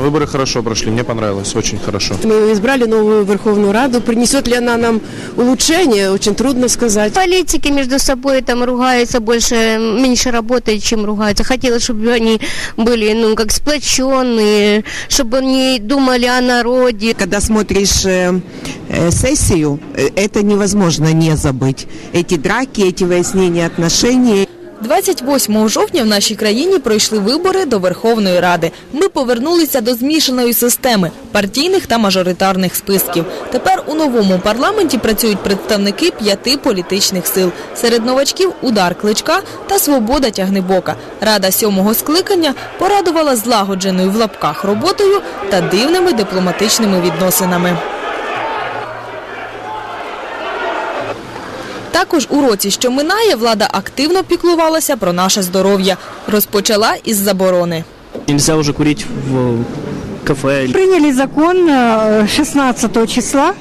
Выборы хорошо прошли, мне понравилось, очень хорошо. Мы избрали новую Верховную Раду. Принесет ли она нам улучшение, очень трудно сказать. Политики между собой там ругаются больше, меньше работают, чем ругаются. Хотелось, чтобы они были, ну, как сплоченные, чтобы они думали о народе. Когда смотришь э, э, сессию, э, это невозможно не забыть. Эти драки, эти выяснения отношений. 28 жовтня в нашій країні пройшли вибори до Верховної Ради. Ми повернулися до змішаної системи партійних та мажоритарних списків. Тепер у новому парламенті працюють представники п'яти політичних сил. Серед новачків удар кличка та свобода тягнебока. Рада сьомого скликання порадувала злагодженою в лапках роботою та дивними дипломатичними відносинами. Також у році, що минає, влада активно піклувалася про наше здоров'я. Розпочала із заборони. Нельзя уже курить в кафе. Приняли закон э, 16 числа,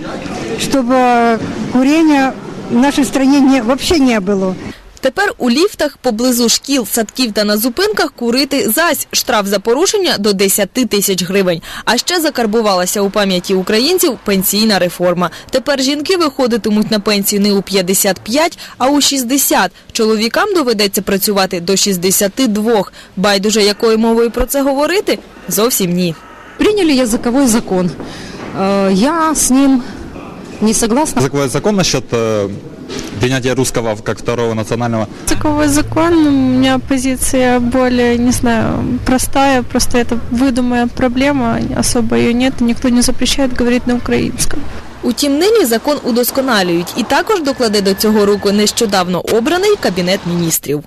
чтобы курения в нашей стране не, вообще не было. Тепер у ліфтах поблизу шкіл, садків та на зупинках курити зась штраф за порушення до 10 тисяч гривень. А ще закарбувалася у пам'яті українців пенсійна реформа. Тепер жінки виходитимуть на пенсію не у 55, а у 60. Чоловікам доведеться працювати до 62. Байдуже якою мовою про це говорити? Зовсім ні. Приняли языковой закон. Э, Я с ним не согласна. Языковой закон насчет э, принятия русского как второго национального. Языковой закон, у меня позиция более, не знаю, простая, просто это выдуманная проблема, особо ее нет, и никто не запрещает говорить на украинском. Утім, нині закон удосконалюють і також докладе до цього руку нещодавно обраний Кабінет міністрів.